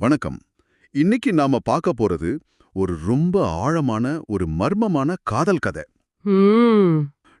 வணக்கம். இன்னைக்கு நாம பார்க்க போறது ஒரு ரொம்ப ஆழமான ஒரு மர்மமான காதல் கதை.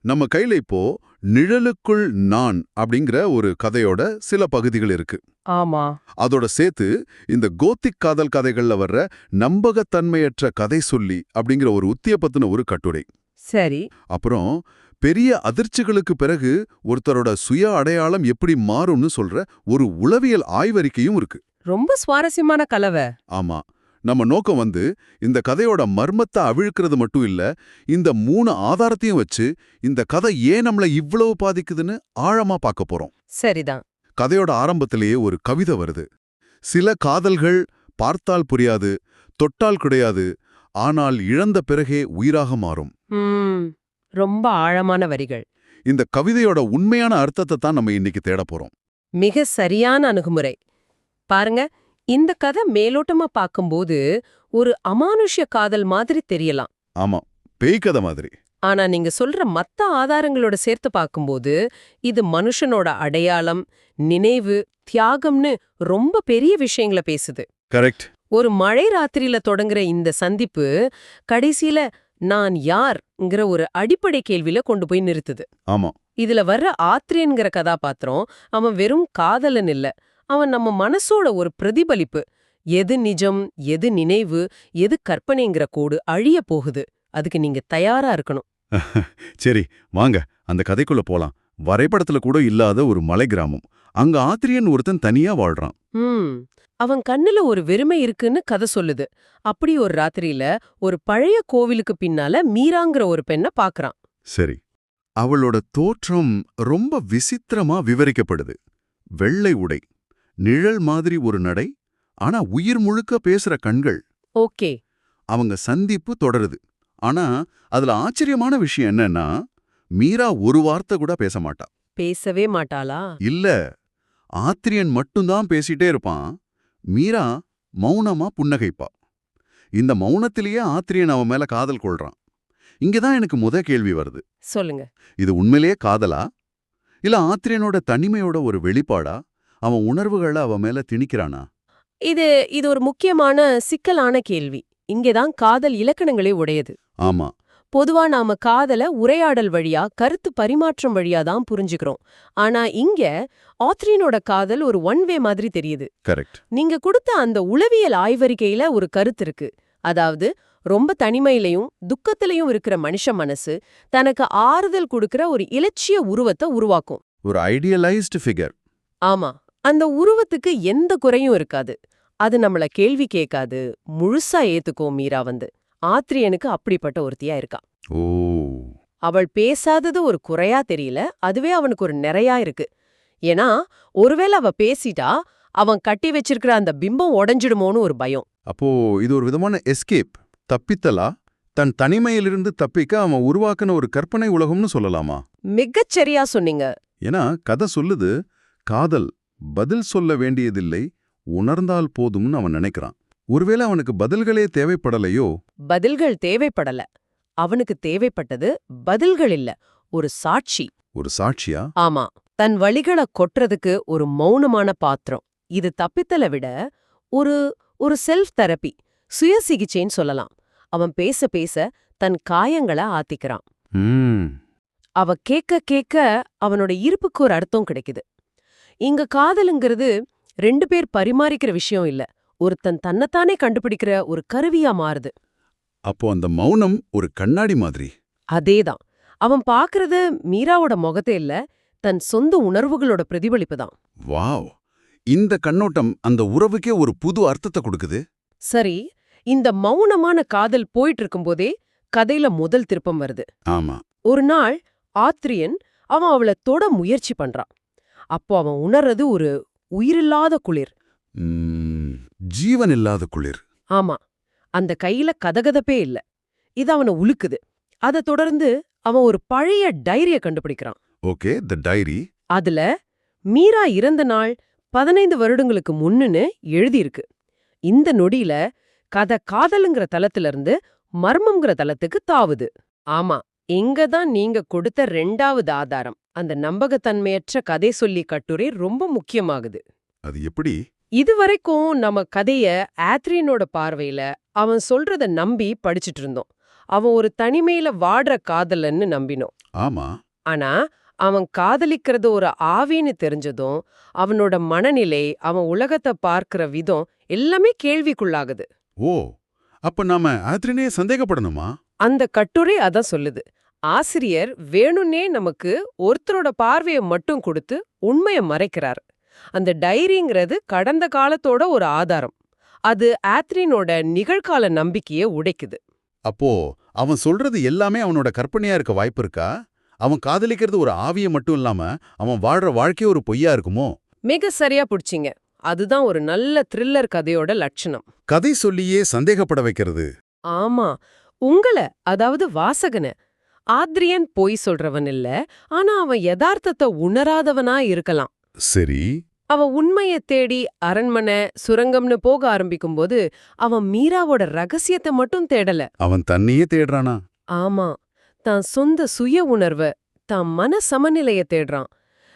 நம்ம கையில இப்போ நிழலுக்குள் நான் அப்படிங்கிற ஒரு கதையோட சில பகுதிகள் இருக்கு. ஆமா. அதோட சேர்த்து இந்த கோத்திக் காதல் கதைகள்ல வர்ற நம்பகத்தன்மையற்ற கதை சொல்லி அப்படிங்கிற ஒரு உத்திய பத்தின ஒரு கட்டுரை. சரி. அப்புறம் பெரிய அதிர்ச்சிகளுக்கு பிறகு ஒருத்தரோட சுய அடையாளம் எப்படி மாறும்னு சொல்ற ஒரு உளவியல் ஆய்வறிக்கையும் இருக்கு. ரொம்ப சுவாரஸ்யமான கலவை. ஆமா. நம்ம நோக்கம் வந்து இந்த கதையோட மர்மத்தை அவிழ்க்கிறது மட்டும் இல்ல இந்த மூணு ஆதாரத்தையும் வச்சு இந்த கதை ஏன் நம்மள இவ்வளவு பாதிக்குதுன்னு ஆழமா பார்க்க போறோம். சரிதான். கதையோட ஆரம்பத்திலேயே ஒரு கவிதை வருது. சில காதல்கள் பார்த்தால் புரியாது தொட்டால் கிடையாது ஆனால் இழந்த பிறகே உயிராக மாறும். ரொம்ப ஆழமான வரிகள். இந்த கவிதையோட உண்மையான அர்த்தத்தை தான் நம்ம இன்னைக்கு தேட போறோம். மிக சரியான அணுகுமுறை. பாருங்க இந்த கதை மேலோட்டமா பார்க்கும்போது ஒரு அமானுஷ்ய காதல் மாதிரி தெரியலாம். ஆமா பேய் கதை மாதிரி. ஆனா நீங்க சொல்ற மத்த ஆதாரங்களோட சேர்த்து பார்க்கும்போது இது மனுஷனோட அடையாளம் நினைவு தியாகம்னு ரொம்ப பெரிய விஷயங்களை பேசுது. கரெக்ட். ஒரு மழை ராத்திரியில தொடங்குற இந்த சந்திப்பு கடைசியில நான் யார்ங்கிற ஒரு அடிப்படை கேள்வியில கொண்டு போய் நிறுத்துது. ஆமா. இதுல வர்ற ஆத்ரியன்கிற கதாபாத்திரம் அவன் வெறும் காதலன் இல்ல. அவன் நம்ம மனசோட ஒரு பிரதிபலிப்பு. எது நிஜம் எது நினைவு எது கற்பனைங்கிற கோடு அழிய போகுது. அதுக்கு நீங்க தயாரா இருக்கணும். சரி வாங்க. அந்த கதைக்குள்ள போலாம். வரைபடத்துல கூட இல்லாத ஒரு மலை கிராமம். அங்க ஆத்திரியன் ஒருத்தன் தனியா வாழ்றான். அவன் கண்ணுல ஒரு வெறுமை இருக்குன்னு கதை சொல்லுது. அப்படி ஒரு ராத்திரியில ஒரு பழைய கோவிலுக்கு பின்னால மீராங்கிற ஒரு பெண்ணை பாக்குறான். சரி. அவளோட தோற்றம் ரொம்ப விசித்திரமா விவரிக்கப்படுது. வெள்ளை உடை. நிழல் மாதிரி ஒரு நடை ஆனா உயிர் முழுக்க பேசுற கண்கள். ஓகே. அவங்க சந்திப்பு தொடருது. ஆனா அதுல ஆச்சரியமான விஷயம் என்னன்னா மீரா ஒரு வார்த்தை கூட பேச மாட்டா. பேசவே மாட்டாளா? இல்ல ஆத்திரியன் மட்டும்தான் பேசிட்டே இருப்பான். மீரா மௌனமா புன்னகைப்பா. இந்த மௌனத்திலேயே ஆத்திரியன் அவன் மேல காதல் கொள்றான். இங்கதான் எனக்கு முத கேள்வி வருது. சொல்லுங்க. இது உண்மையிலேயே காதலா? இல்ல ஆத்திரியனோட தனிமையோட ஒரு வெளிப்பாடா? அவன் உணர்வுகளை அவன் மேல திணிக்கிறானா? இது இது ஒரு முக்கியமான சிக்கலான கேள்வி. இங்கேதான் காதல் இலக்கணங்களே உடையது. ஆமா. பொதுவா நாம காதல உரையாடல் வழியா கருத்து பரிமாற்றம் வழியா தான் புரிஞ்சுக்கிறோம். ஆனா இங்க ஆத்ரியனோட காதல் ஒரு ஒன் வே மாதிரி தெரியுது. கரெக்ட். நீங்க கொடுத்த அந்த உளவியல் ஆய்வறிக்கையில ஒரு கருத்து இருக்கு. அதாவது ரொம்ப தனிமையிலையும் துக்கத்திலையும் இருக்கிற மனுஷ மனசு தனக்கு ஆறுதல் கொடுக்கிற ஒரு இலட்சிய உருவத்தை உருவாக்கும். ஒரு ஐடியலைஸ்டு ஃபிகர் ஆமா. அந்த உருவத்துக்கு எந்த குறையும் இருக்காது. அது நம்மள கேள்வி கேட்காது. முழுசா ஏத்துக்கும் மீரா வந்து. ஆத்ரியனுக்கு அப்படிப்பட்ட ஒருத்தியா இருக்கா. ஓ. அவள் பேசாதது ஒரு குறையா தெரியல. அதுவே அவனுக்கு ஒரு நிறையா இருக்கு. ஏன்னா ஒருவேளை அவ பேசிட்டா அவன் கட்டி வச்சிருக்கிற அந்த பிம்பம் உடைஞ்சிடுமோன்னு ஒரு பயம். அப்போ இது ஒரு விதமான எஸ்கேப் தப்பித்தலா? தன் தனிமையிலிருந்து தப்பிக்க அவன் உருவாக்குன ஒரு கற்பனை உலகம்னு சொல்லலாமா? மிகச் சரியா சொன்னீங்க. ஏன்னா கதை சொல்லுது காதல். பதில் சொல்ல வேண்டியதில்லை உணர்ந்தால் போதும்னு அவன் நினைக்கிறான். ஒருவேளை அவனுக்கு பதில்களே தேவைப்படலையோ? பதில்கள் தேவைப்படல. அவனுக்கு தேவைப்பட்டது பதில்கள் இல்ல ஒரு சாட்சி. ஒரு சாட்சியா? ஆமா தன் வழிகளை கொட்டுறதுக்கு ஒரு மௌனமான பாத்திரம். இது தப்பித்தலை விட ஒரு ஒரு செல்ஃப் தெரப்பி சுய சிகிச்சைன்னு சொல்லலாம். அவன் பேச பேச தன் காயங்களை ஆத்திக்கிறான். அவ கேட்க கேட்க அவனோட இருப்புக்கு ஒரு அர்த்தம் கிடைக்குது. இங்க காதலுங்கிறது ரெண்டு பேர் பரிமாறிக்கிற விஷயம் இல்ல. ஒருத்தன் தன்னைத்தானே கண்டுபிடிக்கிற ஒரு கருவியா மாறுது. அப்போ அந்த மௌனம் ஒரு கண்ணாடி மாதிரி. அதேதான். அவன் பாக்குறது மீராவோட முகத்தே இல்ல தன் சொந்த உணர்வுகளோட பிரதிபலிப்பு தான். வாவ்! இந்த கண்ணோட்டம் அந்த உறவுக்கே ஒரு புது அர்த்தத்தை கொடுக்குது. சரி இந்த மௌனமான காதல் போயிட்டு இருக்கும்போதே கதையில முதல் திருப்பம் வருது. ஆமா. ஒரு நாள் ஆத்ரியன் அவன் அவளை தொட முயற்சி பண்றான். அப்போ அவன் உணர்றது ஒரு உயிரில்லாத குளிர். ஜீவன் இல்லாத குளிர். ஆமா அந்த கையில கதகதப்பே இல்ல. இது அவனை உலுக்குது. அத தொடர்ந்து அவன் ஒரு பழைய டைரிய கண்டுபிடிக்கிறான். Okay the diary. அதுல மீரா இறந்த நாள் பதினைந்து வருடங்களுக்கு முன்னுன்னு எழுதியிருக்கு. இந்த நொடியில கதை காதலுங்கிற தளத்துல இருந்து மர்மம்ங்கிற தளத்துக்கு தாவுது. ஆமா இங்க தான் நீங்க கொடுத்த ரெண்டாவது ஆதாரம். அந்த நம்பகத்தன்மையற்ற கதை சொல்லி கட்டுரை ரொம்ப முக்கியமாகுது. அது எப்படி? இதுவரைக்கும் நம்ம கதைய ஆத்ரியனோட பார்வையில அவன் சொல்றத நம்பி படிச்சிட்டு இருந்தோம். அவன் ஒரு தனிமையில வாடுற காதலன்னு நம்பினோம். ஆமா. ஆனா அவன் காதலிக்கிறது ஒரு ஆவின்னு தெரிஞ்சதும் அவனோட மனநிலை அவன் உலகத்தை பார்க்கிற விதம் எல்லாமே கேள்விக்குள்ளாகுது. ஓ அப்ப நாம ஆத்ரியனே சந்தேகப்படணுமா? அந்த கட்டுரை அதான் சொல்லுது. ஆசிரியர் வேணும்னே நமக்கு ஒருத்தரோட பார்வையை மட்டும் கொடுத்து உண்மையை மறைக்கிறார். அந்த டைரிங்கிறது கடந்த காலத்தோட ஒரு ஆதாரம். அது ஆத்ரினோட நிகழ்கால நம்பிக்கையை உடைக்குது. அப்போ அவன் சொல்றது எல்லாமே அவனோட கற்பனையா இருக்க வாய்ப்பு இருக்கா? அவன் காதலிக்கிறது ஒரு ஆவிய மட்டும் இல்லாம அவன் வாழ்ற வாழ்க்கை ஒரு பொய்யா இருக்குமோ? மிக சரியா புடிச்சிங்க. அதுதான் ஒரு நல்ல த்ரில்லர் கதையோட லட்சணம். கதை சொல்லியே சந்தேகப்பட வைக்கிறது. ஆமா. உங்கள அதாவது வாசகன ஆத்ரியன் பொய் சொல்றவன் இல்ல ஆனா அவன் யதார்த்தத்தை உணராதவனா இருக்கலாம். சரி. அவன் உண்மைய தேடி அரண்மனை சுரங்கம்னு போக ஆரம்பிக்கும்போது அவன் மீராவோட ரகசியத்தை மட்டும் தேடல. அவன் தன்னையே தேடுறானா? ஆமா. தான் சொந்த சுய உணர்வ தான் மன சமநிலைய தேடுறான்.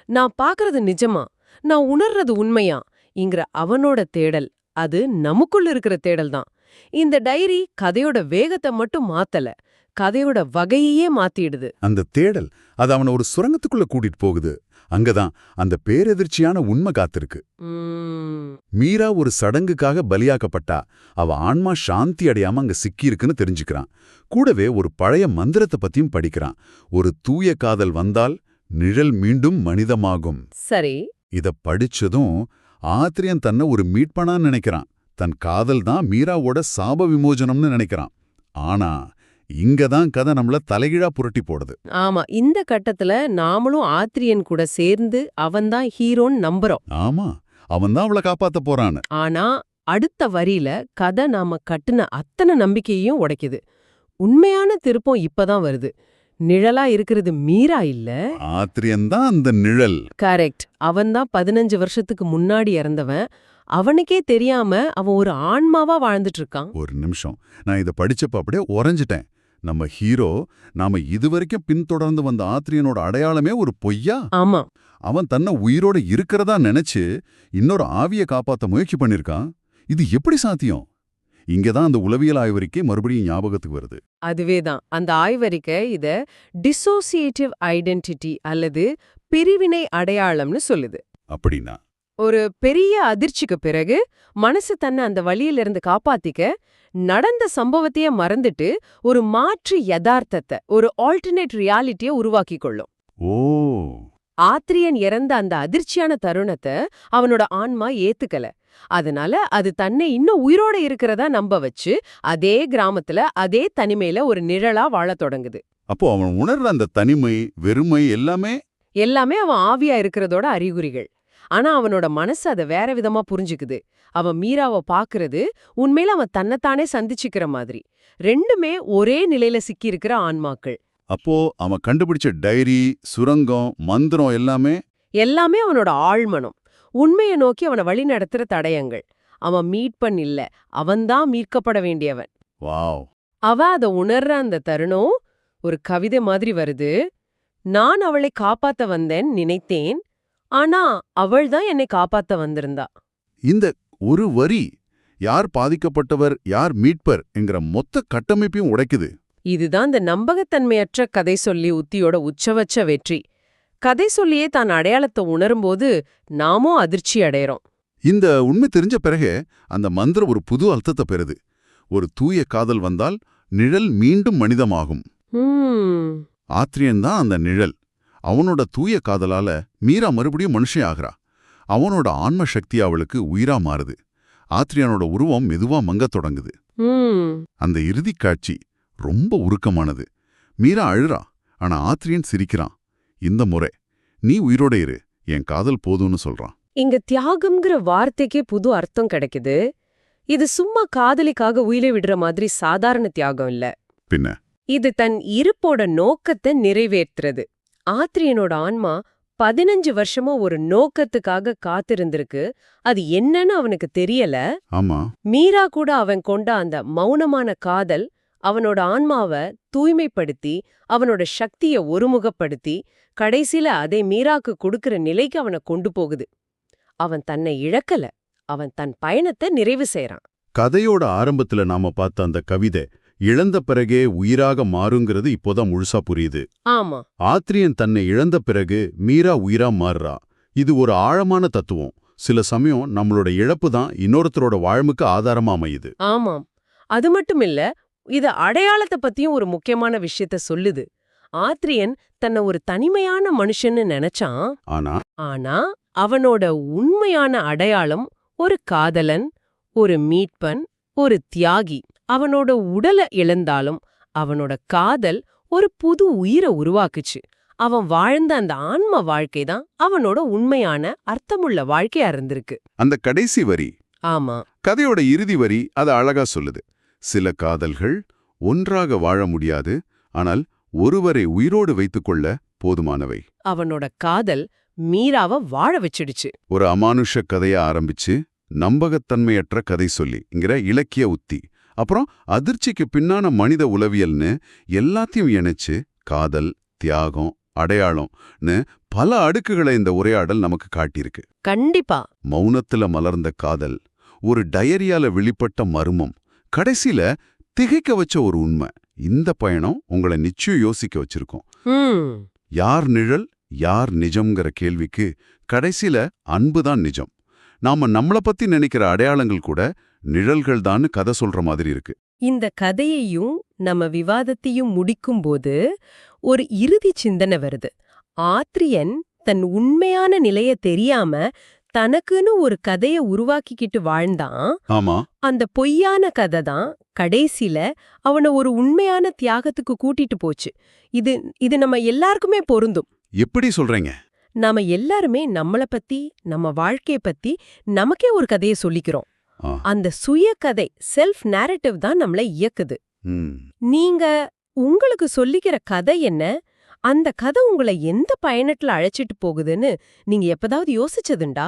நான் பாக்குறது நிஜமா? நான் உணர்றது உண்மையா? இங்கிற அவனோட தேடல் அது நமக்குள்ள இருக்கிற தேடல் தான். இந்த டைரி கதையோட வேகத்தை மட்டும் மாத்தல. கதையோட வகையையே மாத்திடுது. அந்த தேடல் அது அவனை ஒரு சுரங்கத்துக்குள்ள கூட்டிட்டு போகுது. அங்கதான் அந்த பேரெதிர்ச்சியான உண்மை காத்திருக்கு. மீரா ஒரு சடங்குக்காக பலியாக்கப்பட்டா. அவ ஆன்மா சாந்தி அடையாம அங்க சிக்கியிருக்குன்னு தெரிஞ்சுக்கிறான். கூடவே ஒரு பழைய மந்திரத்தை பத்தியும் படிக்கிறான். ஒரு தூய காதல் வந்தால் நிழல் மீண்டும் மனிதமாகும். சரி. இத படிச்சதும் ஆத்திரியன் தன்னை ஒரு மீட்பனான்னு நினைக்கிறான். தன் காதல் தான் மீராவோட சாப விமோசனம்னு நினைக்கிறான். ஆனா இங்கதான் கதை நம்மள தலைகீழா புரட்டி போடுது. ஆமா இந்த கட்டத்துல நாமளும் ஆத்ரியன் கூட சேர்ந்து அவன்தான் ஹீரோன்னு நம்புறோம். ஆமா அவன்தான் அவளை காப்பாத்த போறான்னு. ஆனா அடுத்த வரியில கதை நாம கட்டுன அத்தனை நம்பிக்கையையும் உடைக்குது. உண்மையான திருப்பம் இப்பதான் வருது. நிழலா இருக்கிறது மீரா இல்ல? ஆத்திரியன் தான் அந்த நிழல். கரெக்ட். அவன்தான் பதினஞ்சு வருஷத்துக்கு முன்னாடி இறந்தவன். அவனுக்கே தெரியாம அவன் ஒரு ஆன்மாவா வாழ்ந்துட்டு இருக்கான். ஒரு நிமிஷம். நான் இதை படிச்சப்ப அப்படியே உறைஞ்சிட்டேன். நம்ம ஹீரோ நாம இதுவரைக்கும் பின்தொடர்ந்து வந்த ஆத்திரியனோட அடையாளமே ஒரு பொய்யா? ஆமா. அவன் தன்னை உயிரோட இருக்கிறதா நினைச்சு இன்னொரு ஆவியை காப்பாத்த முயற்சி பண்ணிருக்கான்? இது எப்படி சாத்தியம்? இங்கதான் அந்த உளவியல் ஆய்வறிக்கை மறுபடியும் ஞாபகத்துக்கு வருது. அதுவேதான். அந்த ஆய்வறிக்கை இத டிசோசியேட்டிவ் ஐடென்டிட்டி அல்லது பிரிவினை அடையாளம்னு சொல்லுது. அப்படின்னா? ஒரு பெரிய அதிர்ச்சிக்கு பிறகு மனசு தன்னை அந்த வழியிலிருந்து காப்பாத்திக்க நடந்த சம்பவத்தையே மறந்துட்டு ஒரு மாற்று யதார்த்தத்தை ஒரு ஆல்டர்னேட் ரியாலிட்டிய உருவாக்கி கொள்ளும் ஓ. ஆத்திரியன் இறந்த அந்த அதிர்ச்சியான தருணத்தை அவனோட ஆன்மா ஏத்துக்கல. அதனால அது தன்னை இன்னும் உயிரோட இருக்கிறதா நம்ப வச்சு அதே கிராமத்துல அதே தனிமையில ஒரு நிழலா வாழத் தொடங்குது. அப்போ அவன் உணர்ற அந்த தனிமை வெறுமை எல்லாமே எல்லாமே அவன் ஆவியா இருக்கிறதோட அறிகுறிகள். ஆனா அவனோட மனசு அதை வேற விதமா புரிஞ்சுக்குது. அவன் மீராவை பாக்குறது உண்மையில அவன் தன்னைத்தானே சந்திச்சுக்கிற மாதிரி. ரெண்டுமே ஒரே நிலையில சிக்கியிருக்கிற ஆன்மாக்கள். அப்போ அவன் கண்டுபிடிச்ச டைரி சுரங்கம் மந்திரம் எல்லாமே எல்லாமே அவனோட ஆழ்மனம். உண்மையை நோக்கி அவனை வழி நடத்துற தடயங்கள். அவன் மீட்பன் இல்ல அவன்தான் மீட்கப்பட வேண்டியவன். வாவ். அவ அத உணர்ற அந்த தருணம் ஒரு கவிதை மாதிரி வருது. நான் அவளை காப்பாத்த வந்தேன் நினைத்தேன். ஆனா அவள்தான் என்னை காப்பாத்த வந்திருந்தா. இந்த ஒரு வரி யார் பாதிக்கப்பட்டவர் யார் மீட்பர் என்கிற மொத்த கட்டமைப்பையும் உடைக்குது. இதுதான் இந்த நம்பகத்தன்மையற்ற கதை சொல்லி உத்தியோட உச்சவச்ச வெற்றி. கதை சொல்லியே தான் அடையாளத்தை உணரும்போது நாமும் அதிர்ச்சி அடையறோம். இந்த உண்மை தெரிஞ்ச பிறகு அந்த மந்திரம் ஒரு புது அர்த்தத்தை பெறுது. ஒரு தூய காதல் வந்தால் நிழல் மீண்டும் மனிதமாகும். ஹம், ஆத்ரியன் தான் அந்த நிழல். அவனோட தூய காதலால மீரா மறுபடியும் மனுஷன் ஆகிறா. அவனோட ஆன்ம சக்தி அவளுக்கு உயிரா மாறுது. ஆத்ரியனோட உருவம் மெதுவா மங்கத் தொடங்குது. அந்த இறுதிக் காட்சி ரொம்ப உருக்கமானது. மீரா அழுறா ஆனா ஆத்ரியன் சிரிக்கிறான். இந்த முறை நீ உயிரோட இரு என் காதல் போதும்னு சொல்றான். இங்க தியாகம்ங்கிற வார்த்தைக்கே புது அர்த்தம் கிடைக்குது. இது சும்மா காதலிக்காக உயிரை விடுற மாதிரி சாதாரண தியாகம் இல்ல. பின்ன? இது தன் இருப்போட நோக்கத்தை நிறைவேற்றுறது. ஆத்ரியனோட ஆன்மா பதினஞ்சு வருஷமா ஒரு நோக்கத்துக்காக காத்திருந்திருக்கு. அது என்னன்னு அவனுக்கு தெரியல. ஆமா. மீரா கூட அவன் கொண்ட அந்த மௌனமான காதல் அவனோட ஆன்மாவை தூய்மைப்படுத்தி அவனோட சக்திய ஒருமுகப்படுத்தி கடைசில அதை மீராக்கு கொடுக்கிற நிலைக்கு அவனை கொண்டு போகுது. அவன் தன்னை இழக்கல. அவன் தன் பயணத்தை நிறைவு செய்றான். கதையோட ஆரம்பத்துல நாம பார்த்த அந்த கவிதை இழந்த பிறகே உயிராக மாறுங்கிறது இப்போதான் முழுசா புரியுது. ஆமா. ஆத்ரியன் தன்னை இழந்த பிறகு மீரா உயிரா மாறுறா. இது ஒரு ஆழமான தத்துவம். சில சமயம் நம்மளோட இழப்பு தான் இன்னொருத்தரோட வாழ்வுக்கு ஆதாரமா அமையுது. ஆமாம். அது மட்டும் இல்ல இது அடையாளத்தை பத்தியும் ஒரு முக்கியமான விஷயத்த சொல்லுது. ஆத்ரியன் தன்னை ஒரு தனிமையான மனுஷன்னு நினைச்சான் ஆனா? ஆனா அவனோட உண்மையான அடையாளம் ஒரு காதலன் ஒரு மீட்பன் ஒரு தியாகி. அவனோட உடலை இழந்தாலும் அவனோட காதல் ஒரு புது உயிரை உருவாக்குச்சு. அவன் வாழ்ந்த அந்த ஆன்ம வாழ்க்கை தான் அவனோட உண்மையான அர்த்தமுள்ள வாழ்க்கையா இருந்திருக்கு. அந்த கடைசி வரி. ஆமா. கதையோட இறுதி வரி அதை அழகா சொல்லுது. சில காதல்கள் ஒன்றாக வாழ முடியாது ஆனால் ஒருவரை உயிரோடு வைத்துக்கொள்ள போதுமானவை. அவனோட காதல் மீராவ வாழ வச்சிடுச்சு. ஒரு அமானுஷ கதைய ஆரம்பிச்சு நம்பகத்தன்மையற்ற கதை சொல்லி இங்கிற இலக்கிய உத்தி. அப்புறம் அதிர்ச்சிக்கு பின்னான மனித உளவியல்னு எல்லாத்தையும் இணைச்சு காதல் தியாகம் அடையாளம்னு பல அடுக்குகளை இந்த உரையாடல் நமக்கு காட்டியிருக்கு. கண்டிப்பா. மௌனத்துல மலர்ந்த காதல் ஒரு டயரியால வெளிப்பட்ட மர்மம் கடைசில திகைக்க வச்ச ஒரு உண்மை. இந்த பயணம் உங்களை நிச்சயம் யோசிக்க வச்சிருக்கோம். யார் நிழல் யார் நிஜம்ங்கிற கேள்விக்கு கடைசில அன்புதான் நிஜம். நாம நம்மள பத்தி நினைக்கிற அடையாளங்கள் கூட நிழல்கள் தான் கதை சொல்ற மாதிரி இருக்கு. இந்த கதையையும் நம்ம விவாதத்தையும் முடிக்கும்போது ஒரு இறுதி சிந்தனை வருது. ஆத்ரியன் தன் உண்மையான நிலைய தெரியாம தனக்குன்னு ஒரு கதைய உருவாக்கிக்கிட்டு வாழ்ந்தான். ஆமா. அந்த பொய்யான கதை தான் கடைசில அவன ஒரு உண்மையான தியாகத்துக்கு கூட்டிட்டு போச்சு. இது இது நம்ம எல்லாருக்குமே பொருந்தும். எப்படி சொல்றீங்க? நாம எல்லாருமே நம்மள பத்தி நம்ம வாழ்க்கைய பத்தி நமக்கே ஒரு கதையை சொல்லிக்கிறோம். அந்த சுய கதை செல்ஃப் நேரட்டிவ் தான் நம்மள இயக்குது. நீங்க உங்களுக்கு சொல்லிக்கிற கதை என்ன? அந்த கதை உங்களை எந்த பயணத்துல அழைச்சிட்டு போகுதுன்னு நீங்க எப்பதாவது யோசிச்சதுண்டா?